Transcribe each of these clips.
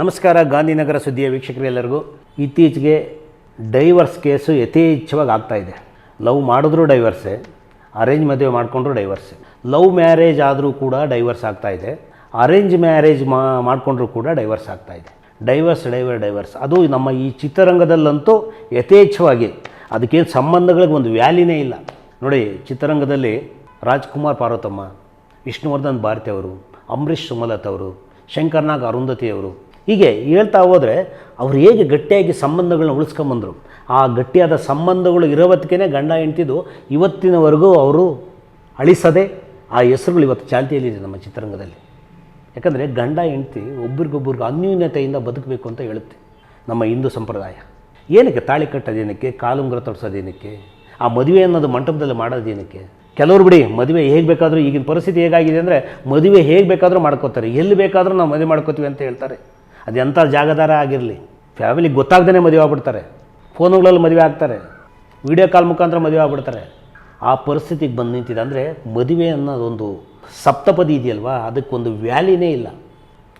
ನಮಸ್ಕಾರ, ಗಾಂಧಿನಗರ ಸುದ್ದಿಯ ವೀಕ್ಷಕರೆಲ್ಲರಿಗೂ ಇತ್ತೀಚೆಗೆ ಡೈವರ್ಸ್ ಕೇಸು ಯಥೇಚ್ಛವಾಗಿ ಆಗ್ತಾ ಇದೆ. ಲವ್ ಮಾಡಿದ್ರೂ ಡೈವರ್ಸೆ, ಅರೇಂಜ್ ಮದುವೆ ಮಾಡಿಕೊಂಡ್ರು ಡೈವರ್ಸೆ. ಲವ್ ಮ್ಯಾರೇಜ್ ಆದರೂ ಕೂಡ ಡೈವರ್ಸ್ ಆಗ್ತಾ ಇದೆ. ಅರೇಂಜ್ ಮ್ಯಾರೇಜ್ ಮಾ, ಮಾಡಿಕೊಂಡ್ರು ಕೂಡ ಡೈವರ್ಸ್ ಆಗ್ತಾ ಇದೆ. Divorce, divorce, divorce. ಅದು ನಮ್ಮ ಈ ಚಿತ್ರರಂಗದಲ್ಲಂತೂ ಯಥೇಚ್ಛವಾಗಿ, ಅದಕ್ಕೇನು ಸಂಬಂಧಗಳಿಗೆ ಒಂದು ವ್ಯಾಲಿನೇ ಇಲ್ಲ. ನೋಡಿ, ಚಿತ್ರರಂಗದಲ್ಲಿ ರಾಜ್ಕುಮಾರ್ ಪಾರ್ವತಮ್ಮ, ವಿಷ್ಣುವರ್ಧನ್ ಭಾರತಿ ಅವರು, ಅಂಬರೀಷ್ ಸುಮಲತ್ ಅವರು, ಶಂಕರ್ನಾಗ್ ಅರುಂಧತಿ ಅವರು ಹೀಗೆ ಹೇಳ್ತಾ ಹೋದರೆ ಅವ್ರು ಹೇಗೆ ಗಟ್ಟಿಯಾಗಿ ಸಂಬಂಧಗಳನ್ನ ಉಳಿಸ್ಕೊಂಬಂದರು? ಆ ಗಟ್ಟಿಯಾದ ಸಂಬಂಧಗಳು ಇರೋವತ್ತಿಗೆ ಗಂಡ ಹೆಂಡ್ತಿದ್ದು ಇವತ್ತಿನವರೆಗೂ ಅವರು ಅಳಿಸದೆ ಆ ಹೆಸರುಗಳು ಇವತ್ತು ಚಾಲ್ತಿಯಲ್ಲಿದೆ ನಮ್ಮ ಚಿತ್ರರಂಗದಲ್ಲಿ. ಯಾಕಂದರೆ ಗಂಡ ಹೆಂಡ್ತಿ ಒಬ್ರಿಗೊಬ್ರಿಗೆ ಅನ್ಯೂನ್ಯತೆಯಿಂದ ಬದುಕಬೇಕು ಅಂತ ಹೇಳುತ್ತೆ ನಮ್ಮ ಹಿಂದೂ ಸಂಪ್ರದಾಯ. ಏನಕ್ಕೆ ತಾಳಿ ಕಟ್ಟೋದೇನಕ್ಕೆ ಕಾಲುಂಗ್ರ ತೊಡಿಸೋದೇನಕ್ಕೆ ಆ ಮದುವೆ ಅನ್ನೋದು ಮಂಟಪದಲ್ಲಿ ಮಾಡೋದೇನಕ್ಕೆ ಕೆಲವರು ಬಿಡಿ, ಮದುವೆ ಹೇಗೆ ಬೇಕಾದರೂ ಈಗಿನ ಪರಿಸ್ಥಿತಿ ಹೇಗಾಗಿದೆ ಅಂದರೆ ಮದುವೆ ಹೇಗೆ ಬೇಕಾದರೂ ಮಾಡ್ಕೋತಾರೆ. ಎಲ್ಲಿ ಬೇಕಾದರೂ ನಾವು ಮದುವೆ ಮಾಡ್ಕೋತೀವಿ ಅಂತ ಹೇಳ್ತಾರೆ. ಅದು ಎಂಥ ಜಾಗದಾರ ಆಗಿರಲಿ. ಫ್ಯಾಮಿಲಿ ಗೊತ್ತಾಗ್ದೇ ಮದುವೆ ಆಗ್ಬಿಡ್ತಾರೆ. ಫೋನುಗಳಲ್ಲಿ ಮದುವೆ ಆಗ್ತಾರೆ. ವಿಡಿಯೋ ಕಾಲ್ ಮುಖಾಂತರ ಮದುವೆ ಆಗ್ಬಿಡ್ತಾರೆ. ಆ ಪರಿಸ್ಥಿತಿಗೆ ಬಂದು ನಿಂತಿದೆ. ಅಂದರೆ ಮದುವೆ ಅನ್ನೋದೊಂದು ಸಪ್ತಪದಿ ಇದೆಯಲ್ವಾ? ಅದಕ್ಕೊಂದು ವ್ಯಾಲಿನೇ ಇಲ್ಲ.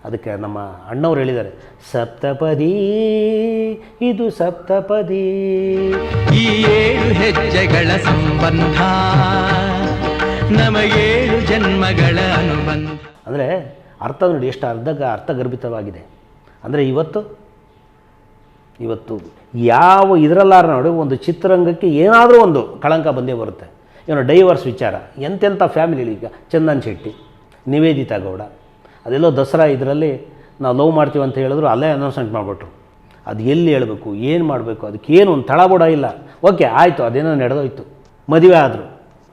ಅದಕ್ಕೆ ನಮ್ಮ ಅಣ್ಣವ್ರು ಹೇಳಿದ್ದಾರೆ ಸಪ್ತಪದಿ ಇದು ಸಪ್ತಪದಿ. ಈ ಏಳು ಹೆಜ್ಜೆಗಳ ಸಂಬಂಧ ನಮಗೇಳು ಜನ್ಮಗಳ ಅನುಬಂಧ. ಅಂದರೆ ಅರ್ಥ ನೋಡಿ ಎಷ್ಟು ಅರ್ಧ ಅರ್ಥಗರ್ಭಿತವಾಗಿದೆ. ಅಂದರೆ ಇವತ್ತು? ಇವತ್ತು. ಯಾವ ಇದರಲ್ಲಾರ ನೋಡಿ ಒಂದು ಚಿತ್ರರಂಗಕ್ಕೆ ಏನಾದರೂ ಒಂದು ಕಳಂಕ ಬಂದೇ ಬರುತ್ತೆ. ಏನೋ ಡೈವರ್ಸ್ ವಿಚಾರ. ಎಂತೆಂಥ ಫ್ಯಾಮಿಲಿ ಈಗ? ಚಂದನ್ ಶೆಟ್ಟಿ, ನಿವೇದಿತಾ ಗೌಡ. ಅದೆಲ್ಲೋ ದಸರಾ ಇದರಲ್ಲಿ ನಾವು ಲವ್ ಮಾಡ್ತೀವಿ ಅಂತ ಹೇಳಿದ್ರು ಅಲ್ಲೇ ಅನೌನ್ಸ್ಮೆಂಟ್ ಮಾಡಿಬಿಟ್ರು. ಅದು ಎಲ್ಲಿ ಹೇಳಬೇಕು? ಏನು ಮಾಡಬೇಕು? ಅದಕ್ಕೇನು ಒಂದು ತಳಬುಡ ಇಲ್ಲ. ಓಕೆ, ಆಯಿತು, ಅದೇನೋ ನಡೆದೋಯ್ತು. ಮದುವೆ ಆದರು.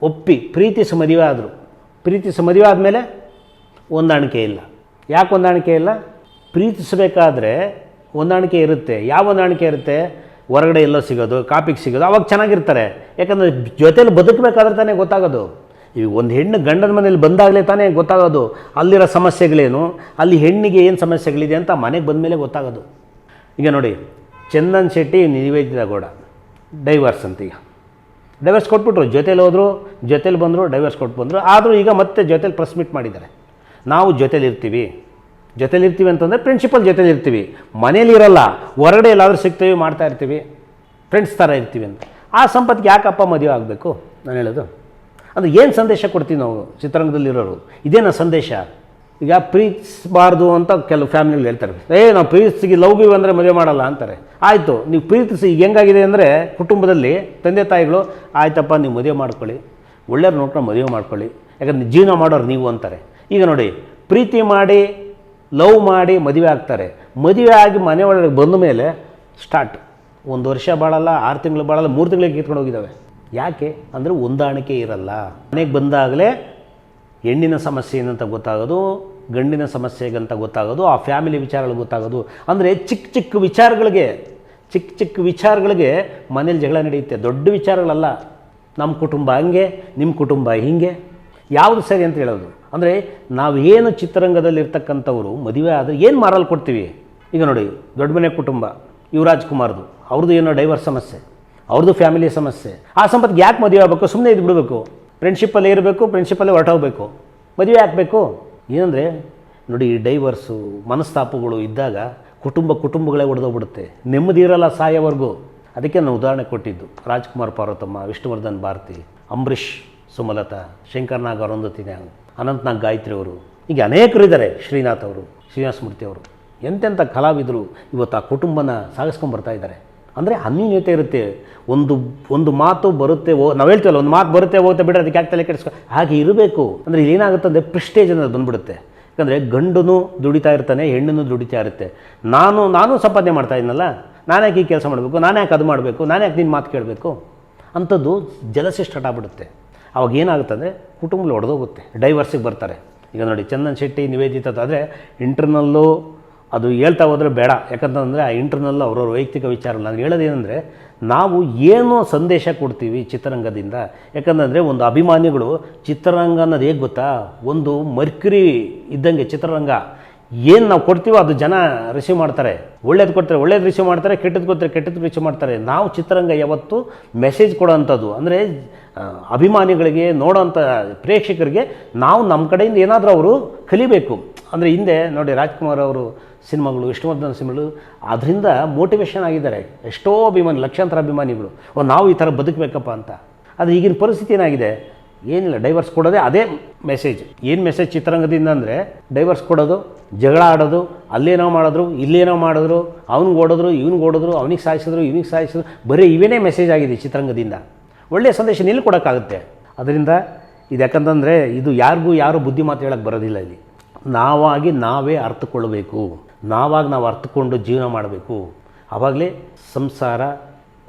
ಒಪ್ಪಿ, ಪ್ರೀತಿಸಿ ಮದುವೆ ಆದರು. ಪ್ರೀತಿಸಿ ಮದುವೆ ಆದಮೇಲೆ ಹೊಂದಾಣಿಕೆ ಇಲ್ಲ. ಯಾಕೆ ಹೊಂದಾಣಿಕೆ ಇಲ್ಲ? ಪ್ರೀತಿಸಬೇಕಾದ್ರೆ ಹೊಂದಾಣಿಕೆ ಇರುತ್ತೆ. ಯಾವ ಹೊಂದಾಣಿಕೆ ಇರುತ್ತೆ? ಹೊರಗಡೆ ಎಲ್ಲೋ ಸಿಗೋದು, ಕಾಪಿಗೆ ಸಿಗೋದು, ಅವಾಗ ಚೆನ್ನಾಗಿರ್ತಾರೆ. ಯಾಕಂದರೆ ಜೊತೇಲಿ ಬದುಕಬೇಕಾದ್ರೆ ತಾನೇ ಗೊತ್ತಾಗೋದು. ಈ ಒಂದು ಹೆಣ್ಣು ಗಂಡನ ಮನೇಲಿ ಬಂದಾಗಲೇ ತಾನೇ ಗೊತ್ತಾಗೋದು. ಅಲ್ಲಿರೋ ಸಮಸ್ಯೆಗಳೇನು? ಅಲ್ಲಿ ಹೆಣ್ಣಿಗೆ ಏನು ಸಮಸ್ಯೆಗಳಿದೆ ಅಂತ ಮನೆಗೆ ಬಂದಮೇಲೆ ಗೊತ್ತಾಗೋದು. ಈಗ ನೋಡಿ, ಚಂದನ್ ಶೆಟ್ಟಿ ನಿವೇದಿತ ಗೌಡ, ಡೈವರ್ಸ್ ಅಂತ ಈಗ ಡೈವರ್ಸ್ ಕೊಟ್ಬಿಟ್ರು, ಜೊತೇಲಿ ಹೋದರು, ಜೊತೇಲಿ ಬಂದರು, ಡೈವರ್ಸ್ ಕೊಟ್ಟು ಬಂದರು ಆದರೂ ಈಗ ಮತ್ತೆ ಜೊತೇಲಿ ಪ್ರೆಸ್ ಮೀಟ್ ಮಾಡಿದ್ದಾರೆ. ನಾವು ಜೊತೇಲಿ ಇರ್ತೀವಿ. ಜೊತೇಲಿ ಇರ್ತೀವಿ ಅಂತಂದರೆ ಪ್ರಿನ್ಸಿಪಲ್ ಜೊತೆಲಿರ್ತೀವಿ. ಮನೇಲಿ ಇರಲ್ಲ, ಹೊರಗಡೆ ಎಲ್ಲಾದರೂ ಸಿಗ್ತೀವಿ, ಮಾಡ್ತಾ ಇರ್ತೀವಿ. ಫ್ರೆಂಡ್ಸ್ ಥರ ಇರ್ತೀವಿ ಅಂತ. ಆ ಸಂಪತ್ತಿಗೆ ಯಾಕಪ್ಪ ಮದುವೆ ಆಗಬೇಕು? ನಾನು ಹೇಳೋದು. ಅಂದರೆ ಏನು ಸಂದೇಶ ಕೊಡ್ತೀವಿ ನಾವು ಚಿತ್ರರಂಗದಲ್ಲಿರೋರು? ಇದೇನ ಸಂದೇಶ? ಈಗ ಪ್ರೀತಿಸಬಾರ್ದು ಅಂತ ಕೆಲವು ಫ್ಯಾಮಿಲಿಗಳು ಹೇಳ್ತಾರೆ. ಏ, ನಾವು ಪ್ರೀತಿಸಿಗೆ ಲವ್ ಬಿ ಅಂದರೆ ಮದುವೆ ಮಾಡಲ್ಲ ಅಂತಾರೆ. ಆಯಿತು, ನೀವು ಪ್ರೀತಿಸಿ ಹೆಂಗಾಗಿದೆ ಅಂದರೆ ಕುಟುಂಬದಲ್ಲಿ ತಂದೆ ತಾಯಿಗಳು, ಆಯ್ತಪ್ಪ, ನೀವು ಮದುವೆ ಮಾಡ್ಕೊಳ್ಳಿ. ಒಳ್ಳೆಯವ್ರು ನೋಡ್ಕೊಂಡು ಮದುವೆ ಮಾಡ್ಕೊಳ್ಳಿ. ಯಾಕಂದ್ರೆ ಜೀವನ ಮಾಡೋರು ನೀವು ಅಂತಾರೆ. ಈಗ ನೋಡಿ, ಪ್ರೀತಿ ಮಾಡಿ ಲವ್ ಮಾಡಿ ಮದುವೆ ಆಗ್ತಾರೆ. ಮದುವೆ ಆಗಿ ಮನೆ ಒಳಗೆ ಬಂದ ಮೇಲೆ ಸ್ಟಾರ್ಟ್ ಒಂದು ವರ್ಷ ಬಾಳಲ್ಲ, ಆರು ತಿಂಗಳು ಬಾಳಲ್ಲ, ಮೂರು ತಿಂಗಳಿಗೆ ಕಿತ್ಕೊಂಡು ಹೋಗಿದ್ದಾವೆ. ಯಾಕೆ? ಅಂದರೆ ಹೊಂದಾಣಿಕೆ ಇರಲ್ಲ. ಮನೆಗೆ ಬಂದಾಗಲೇ ಹೆಣ್ಣಿನ ಸಮಸ್ಯೆ ಏನಂತ ಗೊತ್ತಾಗೋದು, ಗಂಡಿನ ಸಮಸ್ಯೆಗಂತ ಗೊತ್ತಾಗೋದು, ಆ ಫ್ಯಾಮಿಲಿ ವಿಚಾರಗಳು ಗೊತ್ತಾಗೋದು. ಅಂದರೆ ಚಿಕ್ಕ ಚಿಕ್ಕ ವಿಚಾರಗಳಿಗೆ ಚಿಕ್ಕ ಚಿಕ್ಕ ವಿಚಾರಗಳಿಗೆ ಮನೇಲಿ ಜಗಳ ನಡೆಯುತ್ತೆ. ದೊಡ್ಡ ವಿಚಾರಗಳಲ್ಲ. ನಮ್ಮ ಕುಟುಂಬ ಹಂಗೆ ನಿಮ್ಮ ಕುಟುಂಬ ಹಿಂಗೆ. ಯಾವುದು ಸರಿ ಅಂತ ಹೇಳೋದು? ಅಂದರೆ ನಾವೇನು ಚಿತ್ರರಂಗದಲ್ಲಿರ್ತಕ್ಕಂಥವ್ರು ಮದುವೆ ಆದರೆ ಏನು ಮಾರಲ್ ಕೊಡ್ತೀವಿ? ಈಗ ನೋಡಿ, ದೊಡ್ಡ ಮನೆ ಕುಟುಂಬ, ಯುವರಾಜ್ ಕುಮಾರ್ದು. ಅವ್ರದ್ದು ಏನೋ ಡೈವರ್ಸ್ ಸಮಸ್ಯೆ ಅವ್ರದ್ದು ಫ್ಯಾಮಿಲಿ ಸಮಸ್ಯೆ. ಆ ಸಂಪತ್ತಿಗೆ ಯಾಕೆ ಮದುವೆ ಆಗಬೇಕು? ಸುಮ್ಮನೆ ಇದು ಬಿಡಬೇಕು. ಫ್ರೆಂಡ್ಶಿಪ್ಪಲ್ಲೇ ಇರಬೇಕು ಫ್ರೆಂಡ್ಶಿಪ್ಪಲ್ಲೇ ಹೊರಟೋಗ್ಬೇಕು. ಮದುವೆ ಹಾಕಬೇಕು ಏನಂದರೆ, ನೋಡಿ, ಈ ಡೈವರ್ಸು ಮನಸ್ತಾಪಗಳು ಇದ್ದಾಗ ಕುಟುಂಬ ಕುಟುಂಬಗಳೇ ಒಡೆದೋಗ್ಬಿಡುತ್ತೆ. ನೆಮ್ಮದಿ ಇರಲ್ಲ ಸಾಯೋವರೆಗೂ. ಅದಕ್ಕೆ ನಾನು ಉದಾಹರಣೆ ಕೊಟ್ಟಿದ್ದು. ರಾಜ್ಕುಮಾರ್ ಪಾರ್ವತಮ್ಮ, ವಿಷ್ಣುವರ್ಧನ್ ಭಾರತಿ, ಅಂಬರೀಷ್. ಸುಮಲತಾ, ಶಂಕರ್ನಾಗ್ ಅರುಂಧತಿ ಅನಂತನಾಗ್ ಗಾಯತ್ರಿ ಅವರು. ಹೀಗೆ ಅನೇಕರು ಇದ್ದಾರೆ ಶ್ರೀನಾಥ್ ಅವರು, ಶ್ರೀನಿವಾಸ ಮೂರ್ತಿ ಅವರು. ಎಂತೆಂಥ ಕಲಾವಿದರು ಇವತ್ತು ಆ ಕುಟುಂಬನ ಸಾಗಿಸ್ಕೊಂಡು ಬರ್ತಾ ಇದ್ದಾರೆ ಅಂದರೆ ಅನ್ಯೂನ್ಯತೆ ಇರುತ್ತೆ. ಒಂದು ಒಂದು ಮಾತು ಬರುತ್ತೆ ಓ, ನಾವು ಹೇಳ್ತೀವಲ್ಲ, ಒಂದು ಮಾತು ಬರುತ್ತೆ ಹೋಗುತ್ತೆ ಬಿಡ್ರೆ, ಅದಕ್ಕೆ ಯಾಕೆ ತಲೆ ಕೆಡಿಸ್ಕೊ? ಹಾಗೆ ಇರಬೇಕು. ಅಂದರೆ ಏನಾಗುತ್ತೆ ಅಂದರೆ ಪ್ರಿಸ್ಟೇಜ್ ಅನ್ನೋದು ಬಂದುಬಿಡುತ್ತೆ. ಯಾಕಂದರೆ ಗಂಡನು ದುಡಿತಾ ಇರ್ತಾನೆ, ಹೆಣ್ಣನ್ನು ದುಡಿತಾ ಇರುತ್ತೆ. ನಾನು ನಾನು ಸಂಪಾದನೆ ಮಾಡ್ತಾ ಇದ್ದೀನಲ್ಲ ನಾನು ಯಾಕೆ ಈ ಕೆಲಸ ಮಾಡಬೇಕು? ನಾನು ಯಾಕೆ ಅದು ಮಾಡಬೇಕು? ನಾನು ಯಾಕೆ ನಿನ್ನ ಮಾತು ಕೇಳಬೇಕು? ಅಂಥದ್ದು ಜಲಸಿ ಸ್ಟಾರ್ಟ್ ಆಗ್ಬಿಡುತ್ತೆ. ಅವಾಗ ಏನಾಗುತ್ತೆ ಅಂದರೆ ಕುಟುಂಬದಲ್ಲಿ ಹೊಡೆದೋಗುತ್ತೆ ಡೈವರ್ಸಿಗೆ ಬರ್ತಾರೆ. ಈಗ ನೋಡಿ, ಚಂದನ್ ಶೆಟ್ಟಿ ನಿವೇದಿತ ಆದರೆ ಇಂಟರ್ನಲ್ಲು ಅದು ಹೇಳ್ತಾ ಹೋದರೆ ಬೇಡ. ಯಾಕಂತಂದರೆ ಆ ಇಂಟರ್ನಲ್ಲು ಅವ್ರವ್ರ ವೈಯಕ್ತಿಕ ವಿಚಾರ ನಾನು ಹೇಳೋದೇನೆಂದರೆ ನಾವು ಏನೋ ಸಂದೇಶ ಕೊಡ್ತೀವಿ ಚಿತ್ರರಂಗದಿಂದ. ಯಾಕಂತಂದರೆ ಒಂದು ಅಭಿಮಾನಿಗಳು ಚಿತ್ರರಂಗ ಅನ್ನೋದು ಹೇಗೆ ಗೊತ್ತಾ? ಒಂದು ಮರ್ಕ್ಯುರಿ ಇದ್ದಂಗೆ ಚಿತ್ರರಂಗ. ಏನು ನಾವು ಕೊಡ್ತೀವೋ ಅದು ಜನ ರಿಸೀವ್ ಮಾಡ್ತಾರೆ. ಒಳ್ಳೇದು ಕೊಡ್ತಾರೆ ಒಳ್ಳೇದು ರಿಸೀವ್ ಮಾಡ್ತಾರೆ ಕೆಟ್ಟದ್ದು ಕೊಡ್ತಾರೆ ಕೆಟ್ಟದ್ದು ರಿಸೀವ್ ಮಾಡ್ತಾರೆ. ನಾವು ಚಿತ್ರರಂಗ ಯಾವತ್ತು ಮೆಸೇಜ್ ಕೊಡೋವಂಥದ್ದು ಅಂದರೆ ಅಭಿಮಾನಿಗಳಿಗೆ ನೋಡೋವಂಥ ಪ್ರೇಕ್ಷಕರಿಗೆ ನಾವು ನಮ್ಮ ಕಡೆಯಿಂದ ಏನಾದರೂ ಅವರು ಕಲಿಬೇಕು. ಅಂದರೆ ಹಿಂದೆ ನೋಡಿ ರಾಜ್ಕುಮಾರ್ ಅವರು ಸಿನಿಮಾಗಳು, ವಿಷ್ಣುವರ್ಧನ್ ಸಿನಿಮಾಗಳು ಅದರಿಂದ ಮೋಟಿವೇಶನ್ ಆಗಿದ್ದಾರೆ. ಎಷ್ಟೋ ಅಭಿಮಾನಿ, ಲಕ್ಷಾಂತರ ಅಭಿಮಾನಿಗಳು. ನಾವು ಈ ಥರ ಬದುಕಬೇಕಪ್ಪ ಅಂತ. ಅದು ಈಗಿನ ಪರಿಸ್ಥಿತಿ ಏನಾಗಿದೆ? ಏನಿಲ್ಲ ಡೈವರ್ಸ್ ಕೊಡೋದೇ ಅದೇ ಮೆಸೇಜ್ ಏನು ಮೆಸೇಜ್ ಚಿತ್ರರಂಗದಿಂದ ಅಂದರೆ ಡೈವರ್ಸ್ ಕೊಡೋದು, ಜಗಳ ಆಡೋದು ಅಲ್ಲೇನೋ ಮಾಡಿದ್ರು ಇಲ್ಲೇನೋ ಮಾಡಿದ್ರು ಅವ್ನಿಗೆ ಓಡಿದ್ರು ಇವ್ನಿಗೆ ಓಡಿದ್ರು, ಅವನಿಗೆ ಸಾಯಿಸಿದ್ರು, ಇವನಿಗೆ ಸಾಯಿಸಿದ್ರು, ಬರೀ ಇವೇನೇ ಮೆಸೇಜ್ ಆಗಿದೆ ಚಿತ್ರರಂಗದಿಂದ. ಒಳ್ಳೆಯ ಸಂದೇಶ ನಿಲ್ಲಿ ಕೊಡೋಕ್ಕಾಗುತ್ತೆ. ಅದರಿಂದ ಇದು ಯಾಕಂತಂದರೆ, ಇದು ಯಾರಿಗೂ ಯಾರು ಬುದ್ಧಿ ಮಾತು ಹೇಳಕ್ಕೆ ಬರೋದಿಲ್ಲ ಇಲ್ಲಿ. ನಾವಾಗಿ ನಾವೇ ಅರ್ಥಕೊಳ್ಳಬೇಕು ನಾವಾಗಿ ನಾವು ಅರ್ಥಕೊಂಡು ಜೀವನ ಮಾಡಬೇಕು. ಆವಾಗಲೇ ಸಂಸಾರ,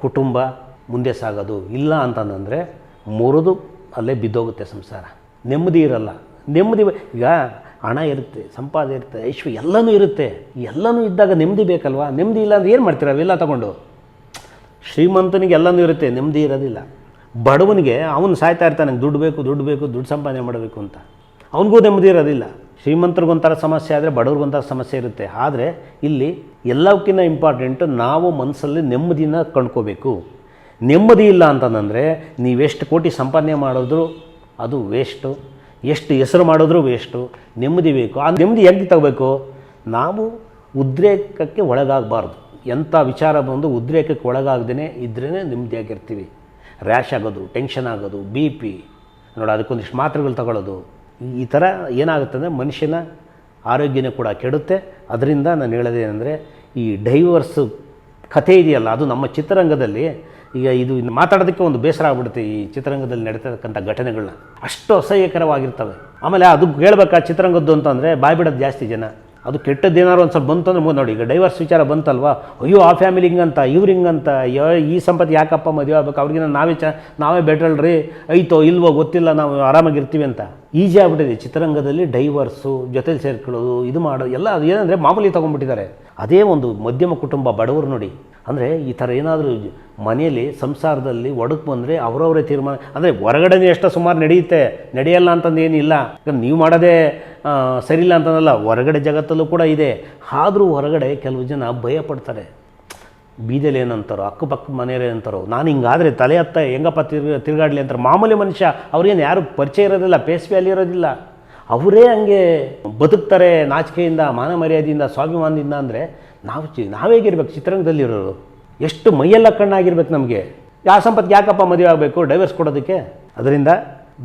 ಕುಟುಂಬ ಮುಂದೆ ಸಾಗೋದು. ಇಲ್ಲ ಅಂತಂದರೆ, ಮುರಿದು ಅಲ್ಲೇ ಬಿದ್ದೋಗುತ್ತೆ ಸಂಸಾರ. ನೆಮ್ಮದಿ ಇರಲ್ಲ. ನೆಮ್ಮದಿ ಈಗ ಹಣ ಇರುತ್ತೆ ಸಂಪಾದನೆ ಇರುತ್ತೆ, ಐಶ್ವರ್ಯ ಎಲ್ಲನೂ ಇರುತ್ತೆ. ಎಲ್ಲನೂ ಇದ್ದಾಗ ನೆಮ್ಮದಿ ಬೇಕಲ್ವಾ? ನೆಮ್ಮದಿ ಇಲ್ಲ ಅಂದ್ರೆ ಏನು ಮಾಡ್ತೀರ? ಅವೆಲ್ಲ ತಗೊಂಡು. ಶ್ರೀಮಂತನಿಗೆ ಎಲ್ಲನೂ ಇರುತ್ತೆ, ನೆಮ್ಮದಿ ಇರೋದಿಲ್ಲ. ಬಡವನಿಗೆ ಅವನು ಸಾಯ್ತಾ ಇರ್ತಾನೆ, ದುಡ್ಡು ಬೇಕು ದುಡ್ಡು ಬೇಕು, ದುಡ್ಡು ಸಂಪಾದನೆ ಮಾಡಬೇಕು ಅಂತ. ಅವನಿಗೂ ನೆಮ್ಮದಿ ಇರೋದಿಲ್ಲ. ಶ್ರೀಮಂತರಿಗೊಂಥರ ಸಮಸ್ಯೆ ಆದರೆ ಬಡವ್ರಿಗೊಂಥರ ಸಮಸ್ಯೆ ಇರುತ್ತೆ. ಆದರೆ ಇಲ್ಲಿ ಎಲ್ಲಕ್ಕಿಂತ ಇಂಪಾರ್ಟೆಂಟು ನಾವು ಮನಸ್ಸಲ್ಲಿ ನೆಮ್ಮದಿನ ಕಂಡ್ಕೋಬೇಕು. ನೆಮ್ಮದಿ ಇಲ್ಲ ಅಂತಂದರೆ ನೀವೆಷ್ಟು ಕೋಟಿ ಸಂಪಾದನೆ ಮಾಡಿದ್ರು ಅದು ವೇಸ್ಟು ಎಷ್ಟು ಹೆಸರು ಮಾಡಿದ್ರೂ ವೇಸ್ಟು ನೆಮ್ಮದಿ ಬೇಕು. ಆ ನೆಮ್ಮದಿ ಹೆಂಗೆ ತಗೋಬೇಕು? ನಾವು ಉದ್ರೇಕಕ್ಕೆ ಒಳಗಾಗಬಾರ್ದು. ಎಂಥ ವಿಚಾರ ಬಂದು ಉದ್ರೇಕಕ್ಕೆ ಒಳಗಾಗ್ದೇ ಇದ್ರೇ ನೆಮ್ಮದಿಯಾಗಿರ್ತೀವಿ. ರ್ಯಾಶ್ ಆಗೋದು ಟೆನ್ಷನ್ ಆಗೋದು ಬಿ ಪಿ ನೋಡಿ, ಅದಕ್ಕೊಂದಿಷ್ಟು ಮಾತ್ರೆಗಳು ತಗೊಳ್ಳೋದು. ಈ- ಥರ ಏನಾಗುತ್ತೆ ಅಂದರೆ ಮನುಷ್ಯನ ಆರೋಗ್ಯನೇ ಕೂಡ ಕೆಡುತ್ತೆ. ಅದರಿಂದ ನಾನು ಹೇಳೋದೇನೆಂದರೆ ಈ ಡೈವರ್ಸ್ ಕಥೆ ಇದೆಯಲ್ಲ, ಅದು ನಮ್ಮ ಚಿತ್ರರಂಗದಲ್ಲಿ ಈಗ ಇದು ಇನ್ನು ಮಾತಾಡೋದಕ್ಕೆ ಒಂದು ಬೇಸರ ಆಗ್ಬಿಡುತ್ತೆ ಈ ಚಿತ್ರರಂಗದಲ್ಲಿ ನಡೀತಕ್ಕಂಥ ಘಟನೆಗಳನ್ನ. ಅಷ್ಟು ಅಸಹ್ಯಕರವಾಗಿರ್ತವೆ. ಆಮೇಲೆ ಅದು ಹೇಳ್ಬೇಕಾ ಚಿತ್ರರಂಗದ್ದು ಅಂತಂದರೆ ಬಾಯ್ ಬಿಡೋದು ಜಾಸ್ತಿ ಜನ. ಅದು ಕೆಟ್ಟದ್ದು ಏನಾದ್ರು ಒಂದು ಸ್ವಲ್ಪ ಬಂತು ಅಂದ್ರೆ ನೋಡಿ, ಈಗ ಡೈವರ್ಸ್ ವಿಚಾರ ಬಂತಲ್ವಾ? ಅಯ್ಯೋ, ಆ ಫ್ಯಾಮಿಲಿ ಹಿಂಗಂತ, ಇವ್ರು ಹಿಂಗಂತ ಈ ಸಂಪತ್ತು ಯಾಕಪ್ಪ ಮದುವೆ ಆಗ್ಬೇಕು? ಅವ್ರಿಗೆ ನಾವೇ ಚ ನಾವೇ ಬೆಟ್ರಲ್ ರೀ ಐತೋ, ಇಲ್ವೋ, ಗೊತ್ತಿಲ್ಲ, ನಾವು ಆರಾಮಾಗಿರ್ತೀವಿ ಅಂತ. ಈಜಿ ಆಗ್ಬಿಟ್ಟಿದೆ. ಚಿತ್ರರಂಗದಲ್ಲಿ ಡೈವರ್ಸು ಜೊತೆಲಿ ಸೇರ್ಕೊಳ್ಳೋದು, ಇದು ಮಾಡೋದು, ಎಲ್ಲ ಅದು ಏನಂದರೆ ಮಾಮೂಲಿ ತೊಗೊಂಡ್ಬಿಟ್ಟಿದ್ದಾರೆ. ಅದೇ ಒಂದು ಮಧ್ಯಮ ಕುಟುಂಬ ಬಡವರು ನೋಡಿ. ಅಂದರೆ ಈ ಥರ ಏನಾದರೂ ಮನೆಯಲ್ಲಿ ಸಂಸಾರದಲ್ಲಿ ಒಡಕು ಬಂದರೆ ಅವರವರೇ ತೀರ್ಮಾನ, ಅಂದರೆ ಹೊರಗಡೆನೇ ಎಷ್ಟೋ ಸುಮಾರು ನಡೆಯುತ್ತೆ, ನಡೆಯಲ್ಲ ಅಂತಂದು ಏನಿಲ್ಲ. ನೀವು ಮಾಡೋದೇ ಸರಿ ಸರಿಯಿಲ್ಲ ಅಂತಂದಲ್ಲ, ಹೊರಗಡೆ ಜಗತ್ತಲ್ಲೂ ಕೂಡ ಇದೆ. ಆದರೂ ಹೊರಗಡೆ ಕೆಲವು ಜನ ಭಯ ಪಡ್ತಾರೆ. ಬೀದಿಯಲ್ಲಿ ಏನಂತಾರೋ, ಅಕ್ಕಪಕ್ಕ ಮನೆಯಲ್ಲಿ ಏನಂತಾರೋ, ನಾನು ಹಿಂಗಾದರೆ ತಲೆ ಹತ್ತ, ಹೆಂಗಪ್ಪ ತಿರ್ಗ, ತಿರುಗಾಡಲಿ ಅಂತಾರೆ. ಮಾಮೂಲಿ ಮನುಷ್ಯ, ಅವ್ರೇನು ಯಾರು ಪರಿಚಯ ಇರೋದಿಲ್ಲ ಪೇಸ್ವಿ ಅಲ್ಲಿರೋದಿಲ್ಲ ಇರೋದಿಲ್ಲ. ಅವರೇ ಹಂಗೆ ಬದುಕ್ತಾರೆ, ನಾಚಿಕೆಯಿಂದ, ಮಾನ ಮರ್ಯಾದೆಯಿಂದ, ಸ್ವಾಭಿಮಾನದಿಂದ ಅಂದರೆ ನಾವು ಚಿ ನಾವೇಗಿರ್ಬೇಕು ಚಿತ್ರರಂಗದಲ್ಲಿರೋರು. ಎಷ್ಟು ಮೈಯೆಲ್ಲ ಕಣ್ಣಾಗಿರ್ಬೇಕು ನಮಗೆ? ಯಾವ ಸಂಪತ್ತಿಗೆ ಯಾಕಪ್ಪ ಮದುವೆ ಆಗಬೇಕು? ಡೈವರ್ಸ್ ಕೊಡೋದಕ್ಕೆ? ಅದರಿಂದ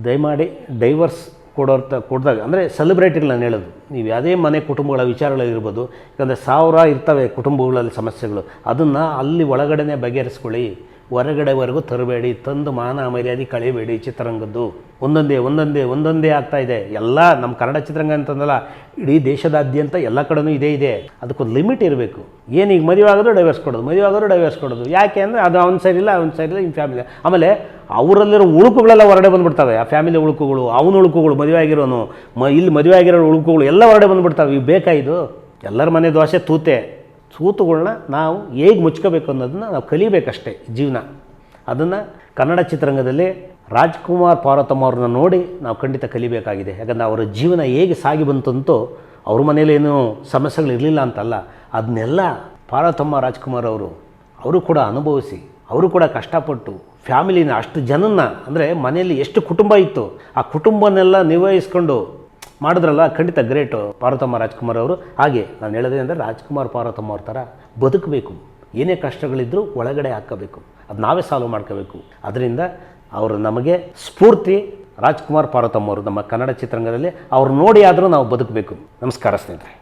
ದಯಮಾಡಿ ಡೈವರ್ಸ್ ಕೊಡೋರ್ಥ ಕೊಡ್ದಾಗ ಅಂದರೆ ಸೆಲೆಬ್ರಿಟಿಗಳು ನಾನು ಹೇಳೋದು. ನೀವು ಯಾವುದೇ ಮನೆ ಕುಟುಂಬಗಳ ವಿಚಾರಗಳಿರ್ಬೋದು ಯಾಕಂದರೆ ಸಾವಿರ ಇರ್ತವೆ ಕುಟುಂಬಗಳಲ್ಲಿ ಸಮಸ್ಯೆಗಳು. ಅದನ್ನು ಅಲ್ಲಿ ಒಳಗಡೆನೆ ಬಗೆಹರಿಸ್ಕೊಳ್ಳಿ. ಹೊರಗಡೆವರೆಗೂ ತರಬೇಡಿ, ತಂದು ಮಾನ ಮರ್ಯಾದೆ ಕಳಿಬೇಡಿ ಚಿತ್ರರಂಗದ್ದು. ಒಂದೊಂದೇ ಒಂದೊಂದೇ ಒಂದೊಂದೇ ಆಗ್ತಾ ಇದೆ. ಎಲ್ಲ ನಮ್ಮ ಕನ್ನಡ ಚಿತ್ರರಂಗ ಅಂತಂದಲ್ಲ, ಇಡೀ ದೇಶದಾದ್ಯಂತ ಎಲ್ಲ ಕಡೆನೂ ಇದೇ ಇದೆ. ಅದಕ್ಕೊಂದು ಲಿಮಿಟ್ ಇರಬೇಕು. ಏನೀಗ ಮದುವೆ ಆಗೋದು ಡೈವರ್ಸ್ ಕೊಡೋದು, ಮದುವೆ ಆಗೋದು ಡೈವರ್ಸ್ ಕೊಡೋದು. ಯಾಕೆ ಅಂದರೆ ಅದು ಅವ್ನ ಸೈಡ್ ಇಲ್ಲ, ಅವ್ನ ಸೈಡ್ ಇಲ್ಲ, ಇನ್ ಫ್ಯಾಮಿಲಿ ಆಮೇಲೆ ಅವರಲ್ಲಿರೋ ಉಳುಕುಗಳೆಲ್ಲ ಹೊರಗಡೆ ಬಂದುಬಿಡ್ತವೆ. ಆ ಫ್ಯಾಮಿಲಿ ಉಳುಕುಗಳು, ಅವನ ಉಳುಕುಗಳು, ಮದುವೆ ಆಗಿರೋನು, ಮ, ಇಲ್ಲಿ ಮದುವೆ ಆಗಿರೋ ಉಳುಕುಗಳು ಎಲ್ಲ ಹೊರಗಡೆ ಬಂದುಬಿಡ್ತವೆ. ಇವು ಬೇಕಾ ಇದು? ಎಲ್ಲರ ಮನೆ ದೋಸೆ ತೂತೆ. ತೂತುಗಳನ್ನ ನಾವು ಹೇಗೆ ಮುಚ್ಕೋಬೇಕು ಅನ್ನೋದನ್ನ ನಾವು ಕಲಿಬೇಕಷ್ಟೇ ಜೀವನ. ಅದನ್ನು ಕನ್ನಡ ಚಿತ್ರರಂಗದಲ್ಲಿ ರಾಜ್ಕುಮಾರ್ ಪಾರ್ವತಮ್ಮ ಅವ್ರನ್ನ ನೋಡಿ ನಾವು ಖಂಡಿತ ಕಲಿಬೇಕಾಗಿದೆ. ಯಾಕಂದರೆ ಅವರ ಜೀವನ ಹೇಗೆ ಸಾಗಿ ಬಂತಂತೂ ಅವ್ರ ಏನು ಸಮಸ್ಯೆಗಳು ಇರಲಿಲ್ಲ ಅಂತಲ್ಲ. ಅದನ್ನೆಲ್ಲ ಪಾರ್ವತಮ್ಮ, ರಾಜ್ಕುಮಾರ್ ಅವರು ಅವರು ಕೂಡ ಅನುಭವಿಸಿ, ಅವರು ಕೂಡ ಕಷ್ಟಪಟ್ಟು ಫ್ಯಾಮಿಲಿನ ಅಷ್ಟು ಜನನ ಅಂದರೆ ಮನೆಯಲ್ಲಿ ಎಷ್ಟು ಕುಟುಂಬ ಇತ್ತು, ಆ ಕುಟುಂಬನೆಲ್ಲ ನಿರ್ವಹಿಸ್ಕೊಂಡು ಮಾಡಿದ್ರಲ್ಲ, ಖಂಡಿತ ಗ್ರೇಟು ಪಾರ್ವತಮ್ಮ ರಾಜ್ಕುಮಾರ್ ಅವರು. ಹಾಗೆ ನಾನು ಹೇಳೋದೇ ಅಂದರೆ ರಾಜ್ಕುಮಾರ್ ಪಾರ್ವತಮ್ಮ ಅವ್ರ ಥರ ಬದುಕಬೇಕು. ಏನೇ ಕಷ್ಟಗಳಿದ್ದರೂ ಒಳಗಡೆ ಹಾಕಬೇಕು. ಅದು ನಾವೇ ಸಾಲ್ವ್ ಮಾಡ್ಕೋಬೇಕು. ಅದರಿಂದ ಅವರು ನಮಗೆ ಸ್ಫೂರ್ತಿ, ರಾಜ್ಕುಮಾರ್ ಪಾರ್ವತಮ್ಮ ಅವರು ನಮ್ಮ ಕನ್ನಡ ಚಿತ್ರರಂಗದಲ್ಲಿ ಅವ್ರು ನೋಡಿ ಆದರೂ ನಾವು ಬದುಕಬೇಕು. ನಮಸ್ಕಾರ ಸ್ನೇಹಿತರೆ.